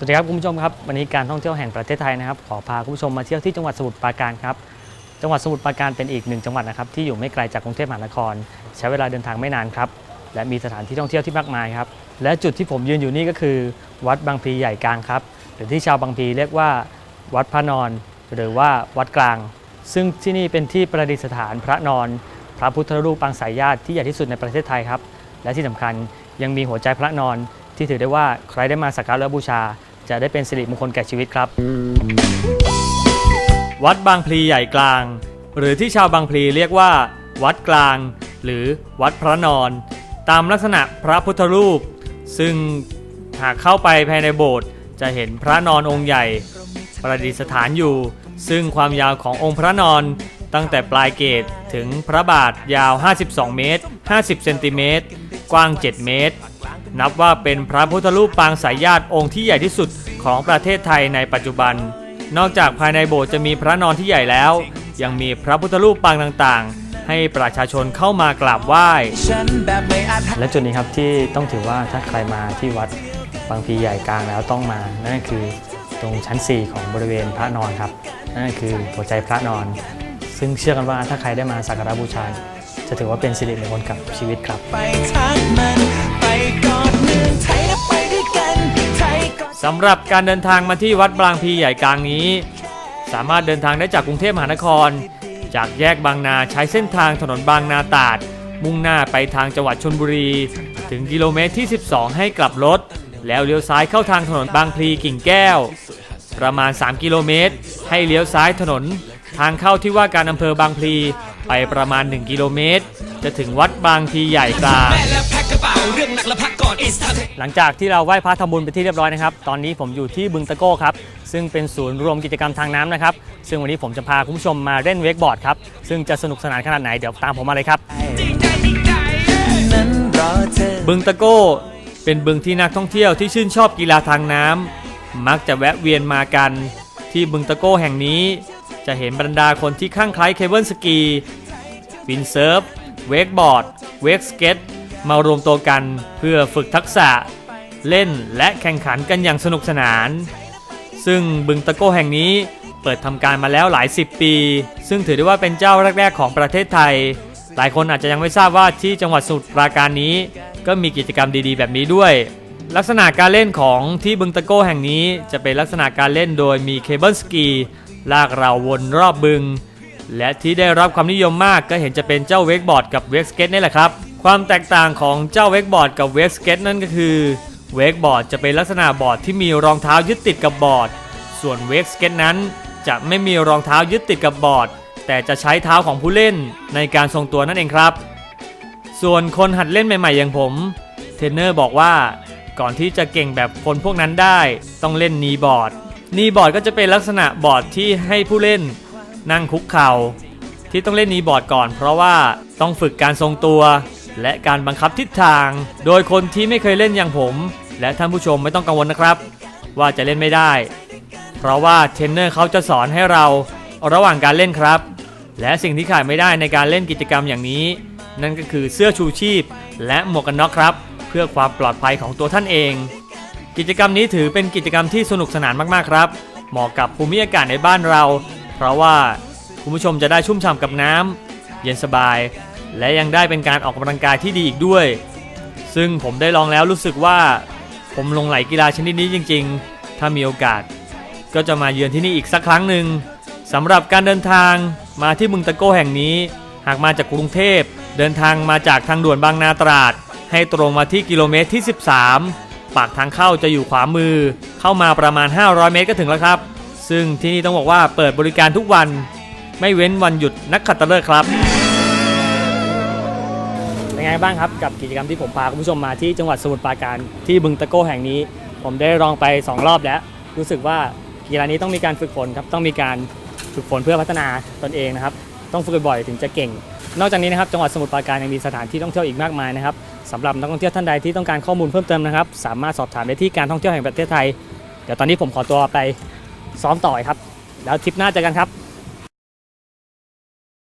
สวัสดีครับคุณผู้ชมครับวันนี้การท่องเที่ยวแห่งประเทศไทยนะครับ ขอพาคุณผู้ชมมาเที่ยวที่จังหวัดสมุทรปราการครับจังหวัดสมุทรปราการเป็นอีกหนึ่งจังหวัดนะครับที่อยู่ไม่ไกลจากกรุงเทพมหานคร ใช้เวลาเดินทางไม่นานครับและมีสถานที่ท่องเที่ยวที่มากมายครับและจุดที่ผมยืนอยู่นี่ก็คือ วัดบางพลีใหญ่กลางครับหรือที่ชาวบางพลีเรียกว่า วัดพระนอน หรือว่าวัดกลาง ซึ่งที่นี่เป็นที่ประดิษฐานพระนอน พระพุทธรูปปางสายญาติที่ใหญ่ที่สุดในประเทศไทยครับและที่สำคัญยังมีหัวใจพระนอนที่ถือได้ว่าใครได้มาสักการะบูชา จะได้เป็นสิริมงคลแก่ชีวิตครับ วัดบางพลีใหญ่กลาง หรือที่ชาวบางพลีเรียกว่า วัดกลาง หรือวัดพระนอน ตามลักษณะพระพุทธรูป ซึ่งหากเข้าไปภายในโบสถ์จะเห็นพระนอนองค์ใหญ่ ประดิษฐานอยู่ ซึ่งความยาวขององค์พระนอนตั้งแต่ปลายเกตถึงพระบาทยาว 52 เมตร 50 เซนติเมตร กว้าง 7 เมตร นับว่าเป็นพระพุทธรูปปางสายญาติองค์ที่ใหญ่ที่สุดของประเทศไทยในปัจจุบัน นอกจากภายในโบสถ์จะมีพระนอนที่ใหญ่แล้ว ยังมีพระพุทธรูปปางต่างๆ ให้ประชาชนเข้ามากราบไหว้ และจุดนี้ครับที่ต้องถือว่าถ้าใครมาที่วัดบางพีใหญ่กลางแล้วต้องมา นั่นก็คือตรงชั้น 4 ของบริเวณพระนอนครับ นั่นก็คือหัวใจพระนอน ซึ่งเชื่อกันว่าถ้าใครได้มาสักการะบูชา จะถือว่าเป็นสิริมงคลกับชีวิตครับ สำหรับการเดินทางมาที่วัดบางพลีใหญ่กลางนี้ สามารถเดินทางได้จากกรุงเทพมหานคร จากแยกบางนาใช้เส้นทางถนนบางนาตาด มุ่งหน้าไปทางจังหวัดชนบุรี ถึงกิโลเมตรที่ 12 ให้กลับรถ แล้วเลี้ยวซ้ายเข้าทางถนนบางพลีกิ่งแก้ว ประมาณ 3 กิโลเมตร ให้เลี้ยวซ้ายถนน ทางเข้าที่ว่าการอำเภอบางพลีไปประมาณ 1 กิโลเมตร จะถึงวัดบางพลีใหญ่กลาง เรื่องหนักและพักก่อน It's time to หลังจากที่เราไหว้พระทำบุญไปที่เรียบร้อยนะครับ ตอนนี้ผมอยู่ที่บึงตะโก้ครับ ซึ่งเป็นศูนย์รวมกิจกรรมทางน้ำนะครับ ซึ่งวันนี้ผมจะพาคุณผู้ชมมาเล่นเวกบอร์ดครับ ซึ่งจะสนุกสนานขนาดไหนเดี๋ยวตามผมมาเลยครับ นั้นรอเธอ บึงตะโก้ เป็นบึงที่นักท่องเที่ยวที่ชื่นชอบกีฬาทางน้ำมักจะแวะเวียนมากัน ที่บึงตะโก้แห่งนี้ จะเห็นบรรดาคนที่ข้างคล้เคเบิลสกีวินเซิร์ฟเวกบอร์ด เวกสเก็ต มารวมตัวกันเพื่อฝึกทักษะเล่นและแข่งขันกันอย่างสนุกสนาน ซึ่งบึงตะโก้แห่งนี้เปิดทำการมาแล้วหลายสิบปี ซึ่งถือได้ว่าเป็นเจ้าแรก ๆ ของประเทศไทย หลายคนอาจจะยังไม่ทราบว่าที่จังหวัดสมุทรปราการนี้ ก็มีกิจกรรมดีๆ แบบนี้ด้วย ลักษณะการเล่นของที่บึงตะโก้แห่งนี้จะเป็นลักษณะการเล่นโดยมีเคเบิลสกีลากเราวนรอบบึง และที่ได้รับความนิยมมากก็เห็นจะเป็นเจ้าเวกบอร์ดกับเวกสเก็ตนี่แหละครับ ความแตกต่างของเจ้าเวกบอร์ดกับเวกสเก็ตนั่นก็คือเวกบอร์ดจะเป็นลักษณะบอร์ดที่มีรองเท้ายึดติดกับบอร์ด ส่วนเวกสเก็ตนั้น จะไม่มีรองเท้ายึดติดกับบอร์ด แต่จะใช้เท้าของผู้เล่นในการทรงตัวนั่นเองครับ ส่วนคนหัดเล่นใหม่ๆอย่างผม เทรนเนอร์บอกว่าก่อนที่จะเก่งแบบคนพวกนั้นได้ ต้องเล่นนีบอร์ด นีบอร์ดก็จะเป็นลักษณะบอร์ดที่ให้ผู้เล่น นั่งคุกเข่าที่ต้องเล่นนีบอร์ดก่อน เพราะว่าต้องฝึกการทรงตัว และการบังคับทิศทาง โดยคนที่ไม่เคยเล่นอย่างผม และท่านผู้ชมไม่ต้องกังวลนะครับ ว่าจะเล่นไม่ได้ เพราะว่าเทรนเนอร์เขาจะสอนให้เราระหว่างการเล่นครับ และสิ่งที่ขาดไม่ได้ในการเล่นกิจกรรมอย่างนี้ นั่นก็คือเสื้อชูชีพ และหมวกกันน็อกครับ เพื่อความปลอดภัยของตัวท่านเอง กิจกรรมนี้ถือเป็นกิจกรรมที่สนุกสนานมากๆครับ เหมาะกับภูมิอากาศในบ้านเรา เพราะว่าคุณผู้ชมจะได้ชุ่มฉ่ำกับน้ำเย็นสบาย และยังได้เป็นการออกกำลังกายที่ดีอีกด้วย ซึ่งผมได้ลองแล้วรู้สึกว่า ผมลงไหลกีฬาชนิดนี้จริง ๆ ถ้ามีโอกาส ก็จะมาเยือนที่นี่อีกสักครั้งหนึ่งสำหรับการเดินทางมาที่บึงตะโก้แห่งนี้ หากมาจากกรุงเทพ เดินทางมาจากทางด่วนบางนาตราด ให้ตรงมาที่กิโลเมตรที่ 13 ปากทางเข้าจะอยู่ขวามือ เข้ามาประมาณ 500 เมตรก็ถึงแล้วครับ ซึ่งที่นี่ต้องบอกว่าเปิดบริการทุกวัน ไม่เว้นวันหยุดนักขัตฤกษ์ครับ เป็นไงบ้างครับกับกิจกรรมที่ผมพาคุณผู้ชมมาที่จังหวัดสมุทรปราการที่บึงตะโก้แห่งนี้ ผมได้ลองไป 2 รอบแล้ว รู้สึกว่ากีฬานี้ต้องมีการฝึกฝนครับต้องมีการฝึกฝนเพื่อพัฒนาตนเองนะครับ ต้องฝึกบ่อยถึงจะเก่ง นอกจากนี้นะครับจังหวัดสมุทรปราการยังมีสถานที่ท่องเที่ยวอีกมากมายนะครับสำหรับนักท่องเที่ยวท่านใดที่ต้องการข้อมูลเพิ่มเติมนะครับ สามารถสอบถามได้ที่การท่องเที่ยวแห่งประเทศไทย เดี๋ยวตอนนี้ผมขอตัวไปซ้อมต่อครับ แล้วทริปหน้าเจอกันครับ